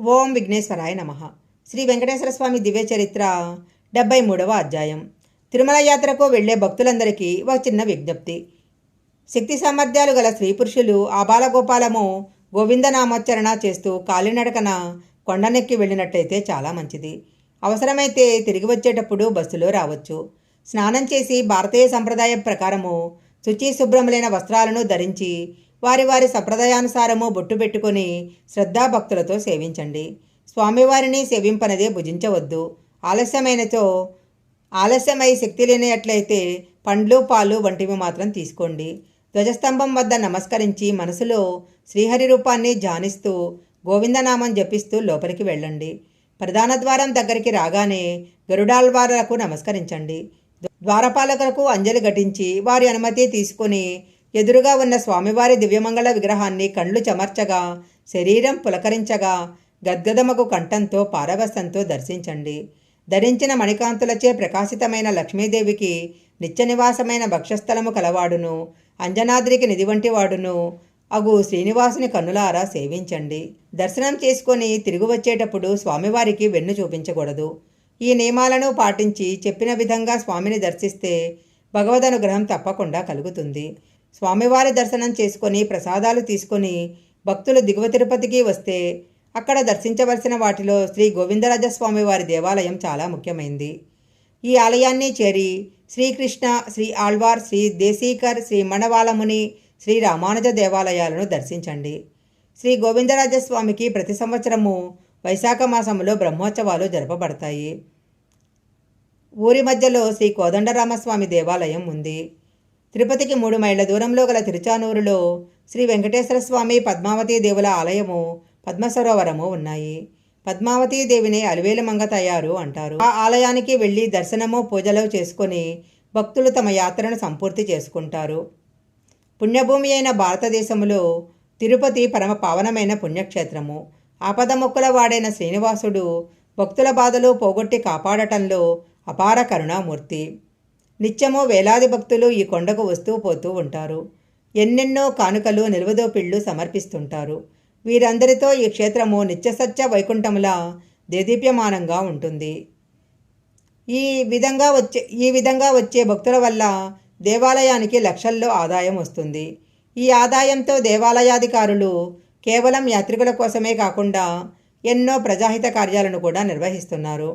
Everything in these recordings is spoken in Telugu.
ఓం విఘ్నేశ్వరాయ నమ. శ్రీ వెంకటేశ్వర స్వామి దివ్య చరిత్ర డెబ్బై మూడవ అధ్యాయం. తిరుమల యాత్రకు వెళ్ళే భక్తులందరికీ ఒక చిన్న విజ్ఞప్తి. శక్తి సామర్థ్యాలు గల స్త్రీ పురుషులు ఆబాలగోపాలము గోవిందనామోచ్చరణ చేస్తూ కాలినడకన కొండనెక్కి వెళ్ళినట్టయితే చాలా మంచిది. అవసరమైతే తిరిగి వచ్చేటప్పుడు బస్సులో రావచ్చు. స్నానం చేసి భారతీయ సంప్రదాయం ప్రకారము శుచి శుభ్రములైన వస్త్రాలను ధరించి వారి వారి సంప్రదాయానుసారము బొట్టు పెట్టుకొని శ్రద్ధాభక్తులతో సేవించండి. స్వామివారిని సేవింపనదే భుజించవద్దు. ఆలస్యమైనతో ఆలస్యమై శక్తి లేనట్లయితే పండ్లు పాలు వంటివి మాత్రం తీసుకోండి. ధ్వజస్తంభం వద్ద నమస్కరించి మనసులో శ్రీహరి రూపాన్ని ధ్యానిస్తూ గోవిందనామం జపిస్తూ లోపలికి వెళ్ళండి. ప్రధాన ద్వారం దగ్గరికి రాగానే గరుడాల్వారలకు నమస్కరించండి. ద్వారపాలకులకు అంజలి ఘటించి వారి అనుమతి తీసుకుని ఎదురుగా ఉన్న స్వామివారి దివ్యమంగళ విగ్రహాన్ని కండ్లు చెమర్చగా శరీరం పులకరించగా గద్గదమకు కంఠంతో పారవశంతో దర్శించండి. ధరించిన మణికాంతులచే ప్రకాశితమైన లక్ష్మీదేవికి నిత్య నివాసమైన భక్షస్థలము కలవాడును అంజనాద్రికి నిధి వంటివాడును అగు శ్రీనివాసుని కన్నులారా సేవించండి. దర్శనం చేసుకొని తిరిగి వచ్చేటప్పుడు స్వామివారికి వెన్ను చూపించకూడదు. ఈ నియమాలను పాటించి చెప్పిన విధంగా స్వామిని దర్శిస్తే భగవద్ అనుగ్రహం తప్పకుండా కలుగుతుంది. స్వామివారి దర్శనం చేసుకొని ప్రసాదాలు తీసుకొని భక్తులు దిగువ తిరుపతికి వస్తే అక్కడ దర్శించవలసిన వాటిలో శ్రీ గోవిందరాజస్వామి వారి దేవాలయం చాలా ముఖ్యమైంది. ఈ ఆలయాన్ని చేరి శ్రీకృష్ణ శ్రీ ఆళ్వార్ శ్రీ దేశీకర్ శ్రీ మణవాలముని శ్రీ రామానుజ దేవాలయాలను దర్శించండి. శ్రీ గోవిందరాజస్వామికి ప్రతి సంవత్సరము వైశాఖ మాసంలో బ్రహ్మోత్సవాలు జరపబడతాయి. ఊరి మధ్యలో శ్రీ కోదండరామస్వామి దేవాలయం ఉంది. తిరుపతికి మూడు మైళ్ళ దూరంలో గల తిరుచానూరులో శ్రీ వెంకటేశ్వర స్వామి పద్మావతీ దేవుల ఆలయము పద్మసరోవరము ఉన్నాయి. పద్మావతీ దేవిని అలివేలుమంగ తయారు అంటారు. ఆ ఆలయానికి వెళ్ళి దర్శనము పూజలు చేసుకొని భక్తులు తమ యాత్రను సంపూర్తి చేసుకుంటారు. పుణ్యభూమి అయిన భారతదేశంలో తిరుపతి పరమ పావనమైన పుణ్యక్షేత్రము. ఆపద మొక్కల వాడైన శ్రీనివాసుడు భక్తుల బాధలు పోగొట్టి కాపాడటంలో అపార కరుణామూర్తి. నిత్యము వేలాది భక్తులు ఈ కొండకు వస్తూ పోతూ ఉంటారు. ఎన్నెన్నో కానుకలు నిల్వదోపిళ్ళు సమర్పిస్తుంటారు. వీరందరితో ఈ క్షేత్రము నిత్యసత్య వైకుంఠములా దేదీప్యమానంగా ఉంటుంది. ఈ విధంగా వచ్చే ఈ విధంగా వచ్చే భక్తుల వల్ల దేవాలయానికి లక్షల్లో ఆదాయం వస్తుంది. ఈ ఆదాయంతో దేవాలయాధికారులు కేవలం యాత్రికుల కోసమే కాకుండా ఎన్నో ప్రజాహిత కార్యాలను కూడా నిర్వహిస్తున్నారు.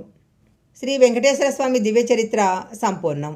శ్రీ వెంకటేశ్వర స్వామి దివ్య చరిత్ర సంపూర్ణం.